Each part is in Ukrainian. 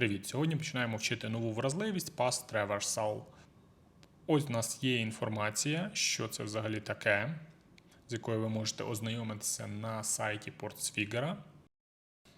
Привіт! Сьогодні починаємо вчити нову вразливість Pass Traversal. Ось у нас є інформація, що це взагалі таке, з якою ви можете ознайомитися на сайті Portsfigure.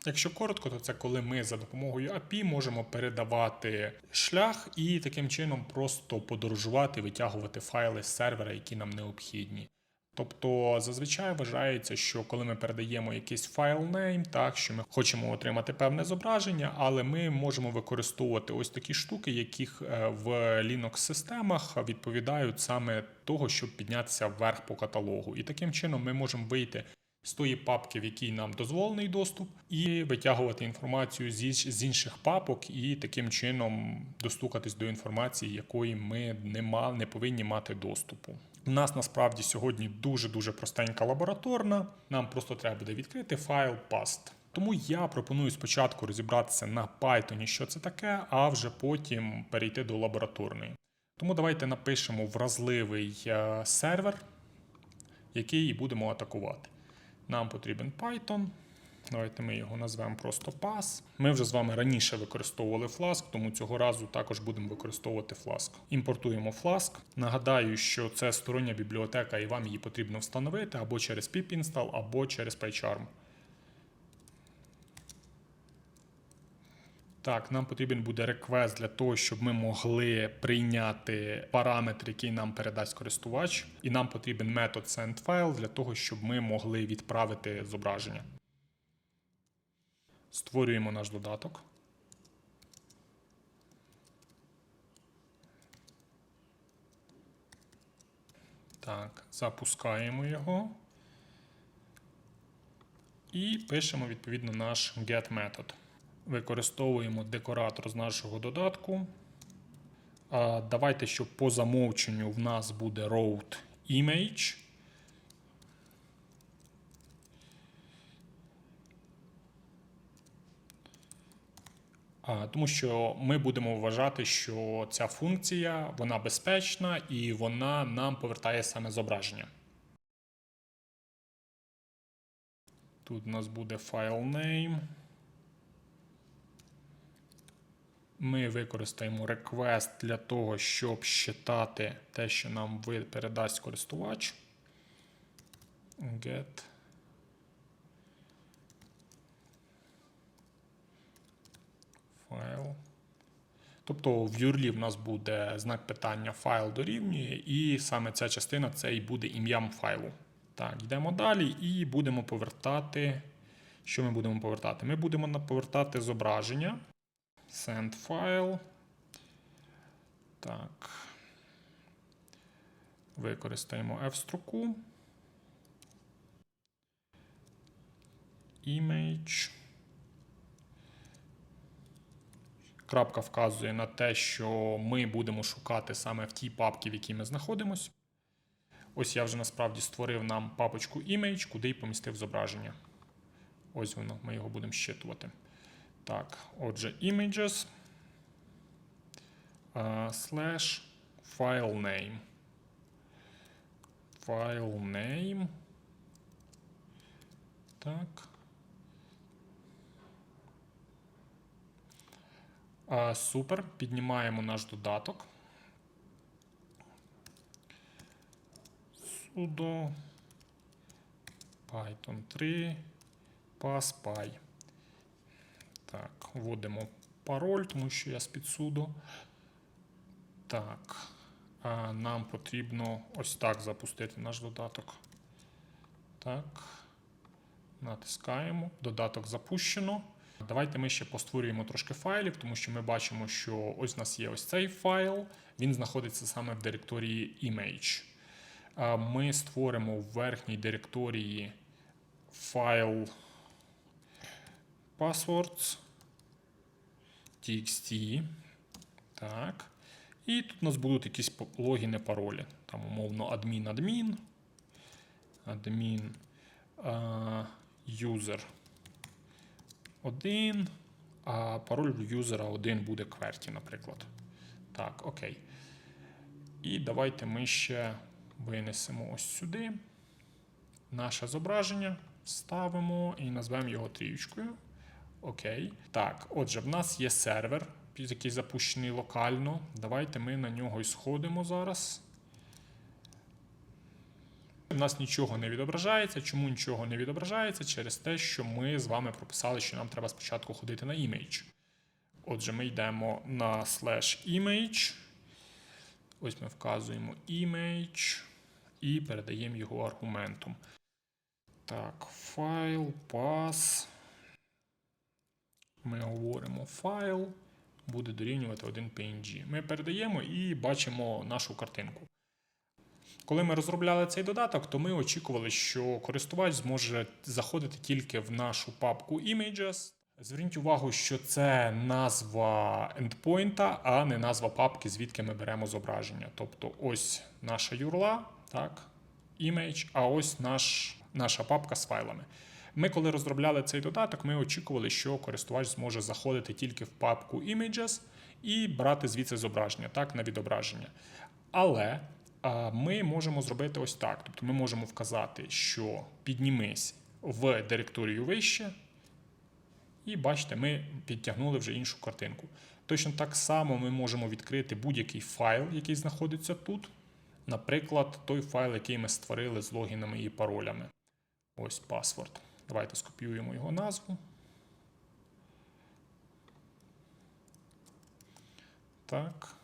Якщо коротко, то це коли ми за допомогою API можемо передавати шлях і таким чином просто подорожувати, витягувати файли з сервера, які нам необхідні. Тобто зазвичай вважається, що коли ми передаємо якийсь файл name, так що ми хочемо отримати певне зображення, але ми можемо використовувати ось такі штуки, яких е, в Linux-системах відповідають саме того, щоб піднятися вверх по каталогу. І таким чином ми можемо вийти з тої папки, в якій нам дозволений доступ, і витягувати інформацію з інших папок, і таким чином достукатись до інформації, якої ми не, ма- не повинні мати доступу. У нас насправді сьогодні дуже-дуже простенька лабораторна. Нам просто треба буде відкрити файл past. Тому я пропоную спочатку розібратися на Python, що це таке, а вже потім перейти до лабораторної. Тому давайте напишемо вразливий е, сервер, який будемо атакувати. Нам потрібен Python. Давайте ми його назвемо просто Pass. Ми вже з вами раніше використовували Flask, тому цього разу також будемо використовувати Flask. Імпортуємо Flask. Нагадаю, що це стороння бібліотека, і вам її потрібно встановити або через pip install, або через PyCharm. Так, нам потрібен буде реквест для того, щоб ми могли прийняти параметр, який нам передасть користувач, і нам потрібен метод sendFile для того, щоб ми могли відправити зображення. Створюємо наш додаток. Так, запускаємо його. І пишемо відповідно наш get метод. Використовуємо декоратор з нашого додатку. Давайте, щоб по замовченню в нас буде route image. Тому що ми будемо вважати, що ця функція вона безпечна і вона нам повертає саме зображення. Тут у нас буде файл name. Ми використаємо request для того, щоб считати те, що нам передасть користувач. Get. Файл. Тобто в URL в нас буде знак питання файл дорівнює, і саме ця частина це і буде ім'ям файлу. Так, йдемо далі і будемо повертати. Що ми будемо повертати? Ми будемо повертати зображення. Send file. Так. Використаємо F-строку. Image. Крапка вказує на те, що ми будемо шукати саме в тій папці, в якій ми знаходимося. Ось я вже насправді створив нам папочку Image, куди й помістив зображення. Ось воно, ми його будемо щитувати. Так, отже, images uh, slash file name. File name. Так. Супер. Піднімаємо наш додаток. Sudo Python 3 PassPy. Так, вводимо пароль, тому що я з-під суду. Так, нам потрібно ось так запустити наш додаток. Так. Натискаємо. Додаток запущено. Давайте ми ще постворюємо трошки файлів, тому що ми бачимо, що ось у нас є ось цей файл. Він знаходиться саме в директорії image. Ми створимо в верхній директорії файл passwords txt. Так. І тут у нас будуть якісь логіни, паролі. Там, умовно, адмін, адмін, адмін, юзер 1, а пароль юзера 1 буде QWERTY, наприклад. Так, окей. І давайте ми ще винесемо ось сюди наше зображення, ставимо і назвемо його трієчкою. Окей. Так, отже, в нас є сервер, який запущений локально. Давайте ми на нього і сходимо зараз. У нас нічого не відображається. Чому нічого не відображається? Через те, що ми з вами прописали, що нам треба спочатку ходити на image. Отже, ми йдемо на slash image. Ось ми вказуємо image і передаємо його аргументом. Так, файл, pass. Ми говоримо файл, буде дорівнювати 1 PNG. Ми передаємо і бачимо нашу картинку. Коли ми розробляли цей додаток, то ми очікували, що користувач зможе заходити тільки в нашу папку Images. Зверніть увагу, що це назва ендпойнта, а не назва папки, звідки ми беремо зображення. Тобто ось наша URL, так, image, а ось наш, наша папка з файлами. Ми, коли розробляли цей додаток, ми очікували, що користувач зможе заходити тільки в папку Images і брати звідси зображення, так, на відображення. Але ми можемо зробити ось так. Тобто ми можемо вказати, що піднімись в директорію вище, і бачите, ми підтягнули вже іншу картинку. Точно так само ми можемо відкрити будь-який файл, який знаходиться тут. Наприклад, той файл, який ми створили з логінами і паролями. Ось паспорт. Давайте скопіюємо його назву. Так.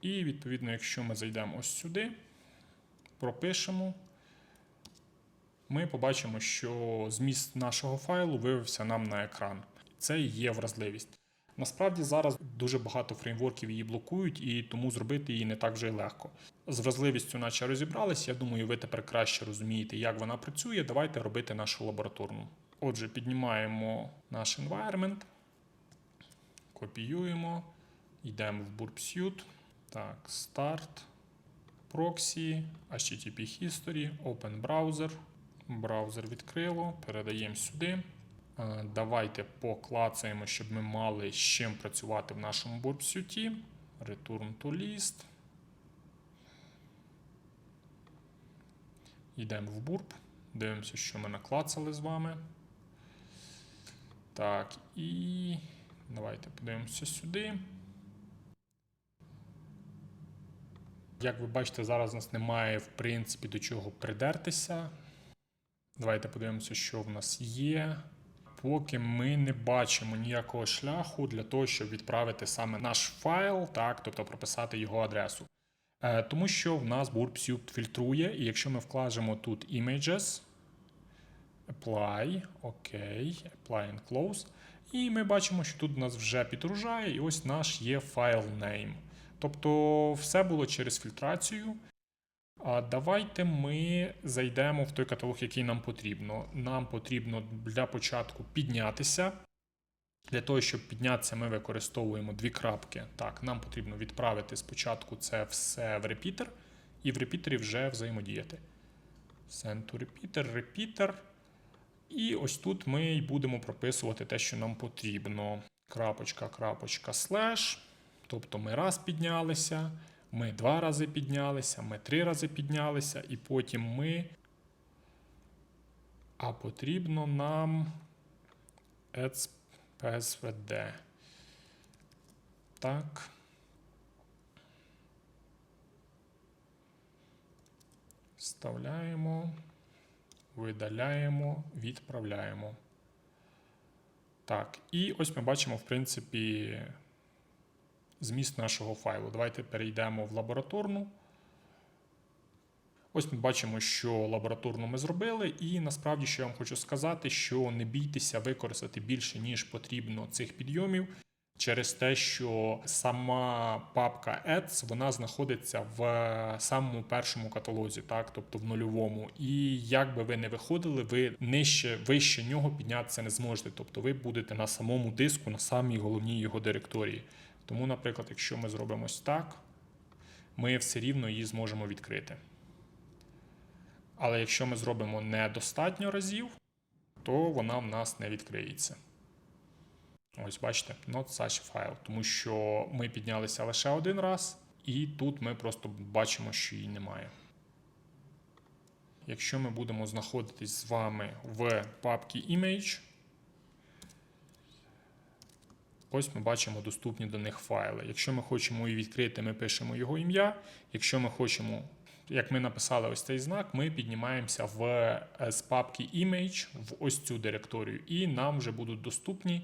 І відповідно, якщо ми зайдемо ось сюди, пропишемо, ми побачимо, що зміст нашого файлу вивився нам на екран. Це є вразливість. Насправді зараз дуже багато фреймворків її блокують, і тому зробити її не так вже й легко. З вразливістю, наче розібрались. Я думаю, ви тепер краще розумієте, як вона працює. Давайте робити нашу лабораторну. Отже, піднімаємо наш environment, копіюємо, йдемо в Burp Suite. Так, Start, Proxy, HTTP History, Open Browser. Браузер відкрило, передаємо сюди. Е, Давайте поклацаємо, щоб ми мали з чим працювати в нашому бурпсюті. Return to list. Йдемо в бурп. Дивимося, що ми наклацали з вами. Так, і давайте подивимося сюди. Як ви бачите, зараз у нас немає, в принципі, до чого придертися. Давайте подивимося, що в нас є. Поки ми не бачимо ніякого шляху для того, щоб відправити саме наш файл, так, тобто прописати його адресу. Е, тому що в нас Burp фільтрує, і якщо ми вкажемо тут images, apply, окей, apply and close, і ми бачимо, що тут у нас вже підгружає, і ось наш є файл name. Тобто все було через фільтрацію. А давайте ми зайдемо в той каталог, який нам потрібно. Нам потрібно для початку піднятися. Для того, щоб піднятися, ми використовуємо дві крапки. Так, нам потрібно відправити спочатку це все в репітер, і в репітері вже взаємодіяти. Send to repeater, repeater. І ось тут ми й будемо прописувати те, що нам потрібно. Крапочка, крапочка, слеш. Тобто ми раз піднялися. Ми два рази піднялися, ми три рази піднялися, і потім ми. А потрібно нам PSVD. Так. Вставляємо, видаляємо, відправляємо. Так, і ось ми бачимо, в принципі зміст нашого файлу. Давайте перейдемо в лабораторну. Ось ми бачимо, що лабораторну ми зробили, і насправді, що я вам хочу сказати, що не бійтеся використати більше, ніж потрібно цих підйомів, через те, що сама папка Ads вона знаходиться в самому першому каталозі, так, тобто в нульовому. І як би ви не виходили, ви нижче вище нього піднятися не зможете. Тобто ви будете на самому диску, на самій головній його директорії. Тому, наприклад, якщо ми зробимо ось так, ми все рівно її зможемо відкрити. Але якщо ми зробимо недостатньо разів, то вона в нас не відкриється. Ось, бачите, not such file, тому що ми піднялися лише один раз, і тут ми просто бачимо, що її немає. Якщо ми будемо знаходитись з вами в папці Image, Ось ми бачимо доступні до них файли. Якщо ми хочемо її відкрити, ми пишемо його ім'я. Якщо ми хочемо, як ми написали ось цей знак, ми піднімаємося в е, з папки Image в ось цю директорію, і нам вже будуть доступні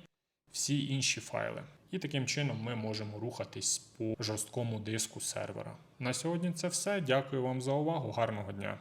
всі інші файли. І таким чином ми можемо рухатись по жорсткому диску сервера. На сьогодні це все. Дякую вам за увагу. Гарного дня!